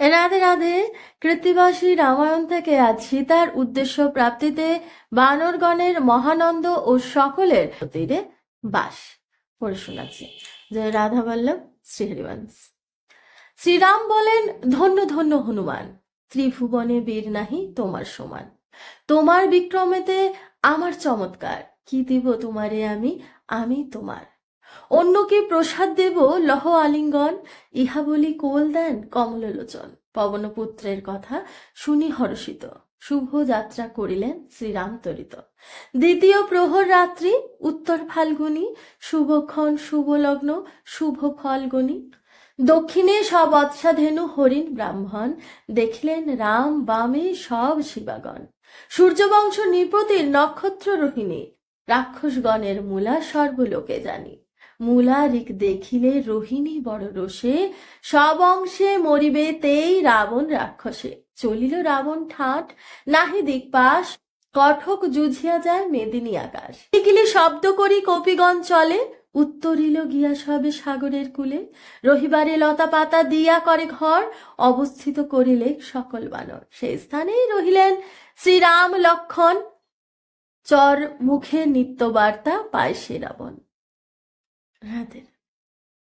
রাধে রাধে। কৃত্তিবাসী রামায়ণ থেকে আজ সীতার উদ্দেশ্য প্রাপ্তিতে বানরগণের মহানন্দ ও সকলের তীরে বাস পড়ে শোনাচ্ছি। জয় রাধা বল্লভ শ্রীহরিবংশ শ্রীরাম বলেন, ধন্য ধন্য হনুমান, ত্রিভুবনে বীর নাহি তোমার সমান। তোমার বিক্রমেতে আমার চমৎকার। কি দিব তোমারে আমি আমি তোমার। অন্যকে প্রসাদ দেব, লহ আলিঙ্গন, ইহা বলি কোল দেন কমললোচন পবনপুত্রের কথা শুনি হর্ষিত। শুভ যাত্রা করিলেন শ্রীরাম তরিত। দ্বিতীয় প্রহর রাত্রি, উত্তর ফাল্গুনি, শুভক্ষণ শুভ লগ্ন শুভ ফলগুনি। দক্ষিণে সব অৎসাধেনু হরিণ ব্রাহ্মণ, দেখিলেন রাম বামে সব শিবাগণ। সূর্যবংশ নৃপতির নক্ষত্র রোহিণী রাক্ষসগণের মূলা সর্বলোকে জানি। মূলারিক দেখিলে রোহিণী বড় রোষে, সব অংশে মরিবে তেই রাবণ রাক্ষসে। চলিল রাবণ ঠাট, নাহি দিকপাশ, কঠক জুঝিয়া যায় মেদিনী আকাশ। দেখিলে শব্দ করি কপিগণ চলে, উত্তরিল গিয়া সবে সাগরের কূলে। রহিবারে লতা পাতা দিয়া করে ঘর, অবস্থিত করিলে সকল বানর। সেই স্থানেই রহিলেন শ্রীরাম লক্ষণ। চর মুখে নিত্যবার্তা পায় সে রাবণ। রাধে